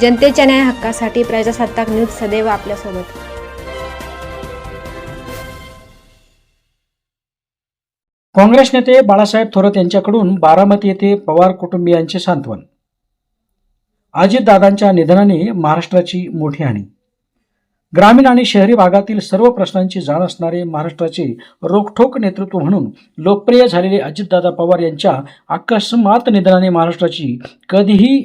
जनतेच्या न्याय हक्कासाठी प्रजासत्ताक न्यूज सदैव आपल्यासोबत. काँग्रेस नेते बाळासाहेब थोरात यांच्याकडून बारामती येथे पवार कुटुंबियांचे सांत्वन. अजितदादांच्या निधनाने महाराष्ट्राची मोठी हानी. ग्रामीण आणि शहरी भागातील सर्व प्रश्नांची जाण असणारे महाराष्ट्राचे रोखठोक नेतृत्व म्हणून लोकप्रिय झालेले अजितदादा पवार यांच्या अकस्मात निधनाने महाराष्ट्राची कधीही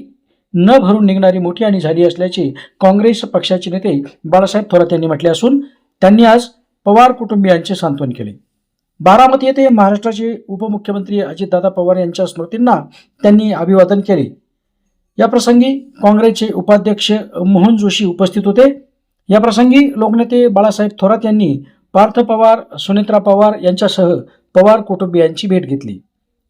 न भरून निघणारी मोठी आणि झाली असल्याचे काँग्रेस पक्षाचे नेते बाळासाहेब थोरात यांनी म्हटले असून त्यांनी आज पवार कुटुंबियांचे सांत्वन केले. बारामती येथे महाराष्ट्राचे उपमुख्यमंत्री अजितदादा पवार यांच्या स्मृतींना त्यांनी अभिवादन केले. या प्रसंगी काँग्रेसचे उपाध्यक्ष मोहन जोशी उपस्थित होते. या प्रसंगी लोकनेते बाळासाहेब थोरात यांनी पार्थ पवार सुनेत्रा पवार यांच्यासह पवार कुटुंबियांची भेट घेतली.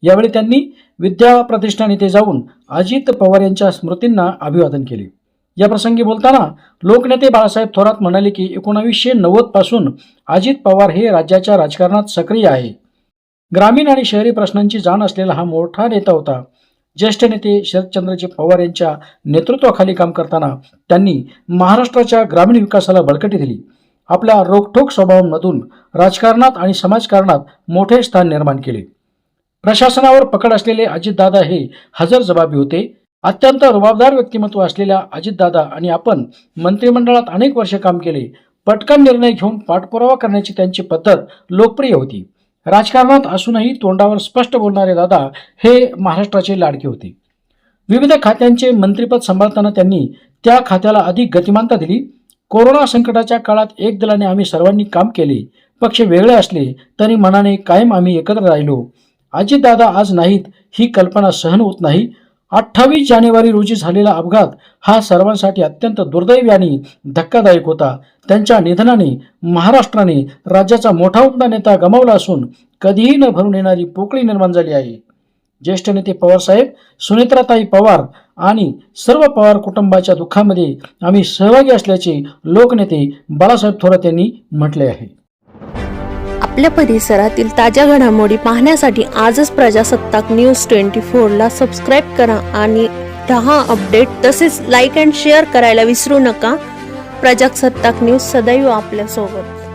यावेळी त्यांनी विद्या प्रतिष्ठान येथे जाऊन अजित पवार यांच्या स्मृतींना अभिवादन केले. या प्रसंगी बोलताना लोकनेते बाळासाहेब थोरात म्हणाले की एकोणावीसशे नव्वदपासून अजित पवार हे राज्याच्या राजकारणात सक्रिय आहे. ग्रामीण आणि शहरी प्रश्नांची जाण असलेला हा मोठा नेता होता. ज्येष्ठ नेते शरदचंद्रजी पवार यांच्या नेतृत्वाखाली काम करताना त्यांनी महाराष्ट्राच्या ग्रामीण विकासाला बळकटी दिली. आपल्या रोखठोक स्वभावांमधून राजकारणात आणि समाजकारणात मोठे स्थान निर्माण केले. प्रशासनावर पकड असलेले अजितदादा हे हजर जबाबी होते. अत्यंत रुबाबदार व्यक्तिमत्व असलेल्या अजितदादा आणि आपण मंत्रिमंडळात अनेक वर्ष काम केले पटकन निर्णय घेऊन पाठपुरावा करण्याची त्यांची पद्धत लोकप्रिय होती. राजकारणात असूनही तोंडावर स्पष्ट बोलणारे दादा हे महाराष्ट्राचे लाडके होते. विविध खात्यांचे मंत्रिपद सांभाळताना त्यांनी त्या खात्याला अधिक गतिमानता दिली. कोरोना संकटाच्या काळात एक दलाने आम्ही सर्वांनी काम केले पक्ष वेगळे असले तरी मनाने कायम आम्ही एकत्र राहिलो. अजितदादा आज नाहीत ही कल्पना सहन होत नाही. अठ्ठावीस जानेवारी रोजी झालेला अपघात हा सर्वांसाठी अत्यंत दुर्दैवी आणि धक्कादायक होता. त्यांच्या निधनाने महाराष्ट्राने राज्याचा मोठा उमदा नेता गमावला असून कधीही न भरून येणारी पोकळी निर्माण झाली आहे. ज्येष्ठ नेते पवारसाहेब सुनेत्राताई पवार आणि सर्व पवार कुटुंबाच्या दुःखामध्ये आम्ही सहभागी असल्याचे लोकनेते बाळासाहेब थोरात यांनी म्हटले आहे. आपल्या परिसरातील ताज्या घडामोडी पाहण्यासाठी आजच प्रजासत्ताक न्यूज ट्वेंटी फोरला सबस्क्राईब करा आणि दहा अपडेट तसेच लाईक अँड शेअर करायला विसरू नका. प्रजासत्ताक न्यूज सदैव आपल्यासोबत.